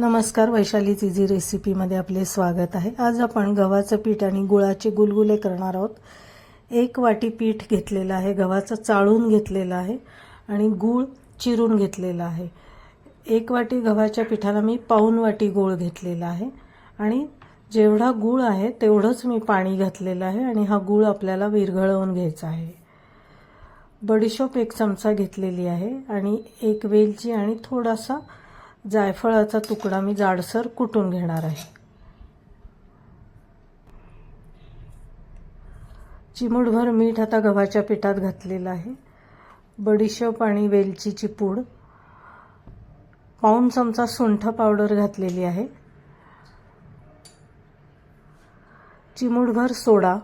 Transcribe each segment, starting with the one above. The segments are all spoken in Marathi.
नमस्कार वैशाली इझी रेसिपीमध्ये आपले स्वागत आहे. आज आपण गव्हाचं पीठ आणि गुळाचे गुलगुले करणार आहोत. एक वाटी पीठ घेतलेलं आहे गव्हाचं चाळून घेतलेलं आहे आणि गूळ चिरून घेतलेला आहे. एक वाटी गव्हाच्या पिठाला मी पाऊन वाटी गूळ घेतलेला आहे आणि जेवढा गूळ आहे तेवढंच मी पाणी घातलेलं आहे आणि हा गूळ आपल्याला विरघळवून घ्यायचा आहे. बडीशोप एक चमचा घेतलेली आहे आणि एक वेलची आणि थोडासा जायफळाचा तुकडा मी जाडसर कुटून घेणार आहे. चिमूटभर मीठ आता गव्हाच्या पिठात घातलेलं आहे. बडीशेप आणि वेलचीची पूड पाऊण चमचा सुंठ पावडर घातलेली आहे. चिमूटभर सोडा.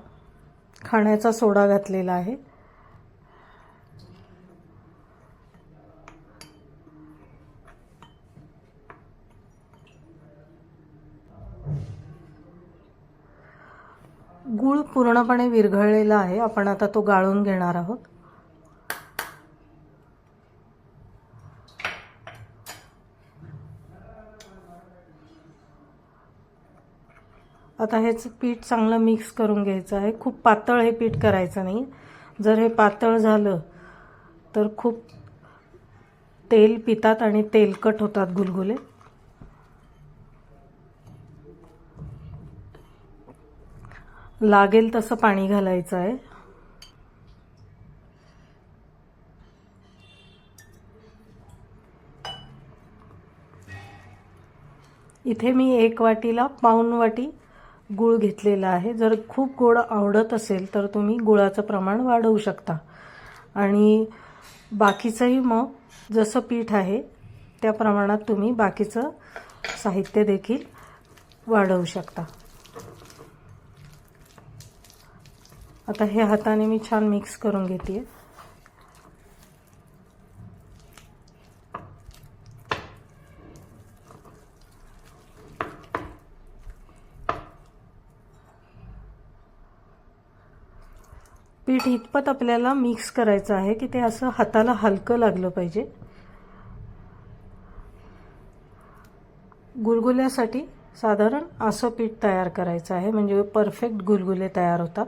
खाण्याचा सोडा घातलेला आहे. गूळ पूर्णपणे विरघळलेला आहे. आपण आता तो गाळून घेणार आहोत. आता हेच पीठ चांगलं मिक्स करून घ्यायचं आहे. खूप पातळ हे पीठ करायचं नाही. जर हे पातळ झालं तर खूप तेल पितात आणि तेलकट होतात गुलगुले. लागेल तसं पाणी घालायचं आहे. इथे मी एक वाटीला पाऊन वाटी गूळ घेतलेला आहे. जर खूप गोड आवडत असेल तर तुम्ही गुळाचं प्रमाण वाढवू शकता. आणि बाकीचंही मग जसं पीठ आहे त्या प्रमाणात तुम्ही बाकीचं साहित्य देखील वाढवू शकता. आता हे हाताने मी छान मिक्स करून घेते पीठ इतपत आपल्याला मिक्स करायचं आहे की ते असं हाताला हलकं लागलं पाहिजे. गुलगुल्यासाठी साधारण असं पीठ तयार करायचं आहे. म्हणजे परफेक्ट गुलगुले तयार होतात.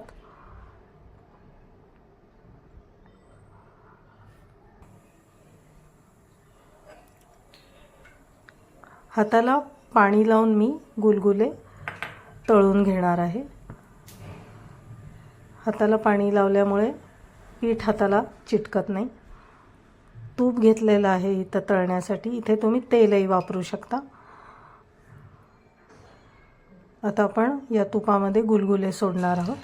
हाताला पाणी लावून मी गुलगुले तळून घेणार आहे. हाताला पाणी लावल्यामुळे पीठ हाताला चिटकत नाही. तूप घेतलेलं आहे इथं तळण्यासाठी. इथे तुम्ही तेलही वापरू शकता. आता आपण या तुपामध्ये गुलगुले सोडणार आहोत.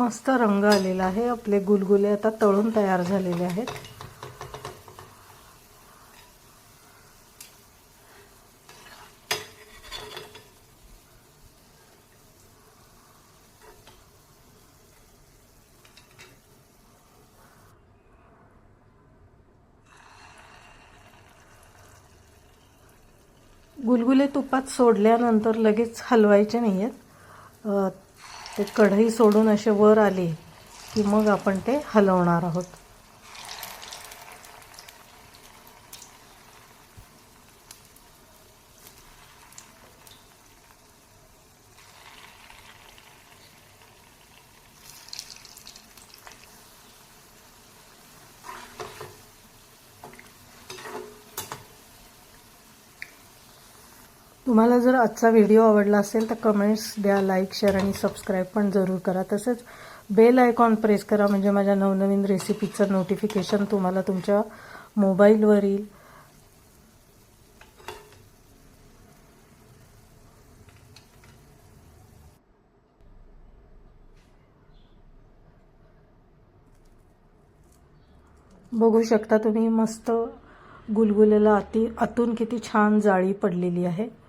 मस्त रंग आलेला आहे. आपले गुलगुले आता तळून तयार झालेले आहेत. गुलगुले तुपात सोडल्यानंतर लगेच हलवायचे नाही आहेत ते कढई सोडून असे वर आले की मग आपण ते हलवणार आहोत. तुम्हाला जर आजचा व्हिडिओ आवडला असेल तर कमेंट्स द्या लाईक शेअर आणि सबस्क्राईब पण जरूर करा. तसंच बेल आयकॉन प्रेस करा म्हणजे माझ्या नवनवीन रेसिपीचं नोटिफिकेशन तुम्हाला तुमच्या मोबाईलवर येईल बघू शकता तुम्ही मस्त गुलगुलेला आती आतून किती छान जाळी पडलेली आहे.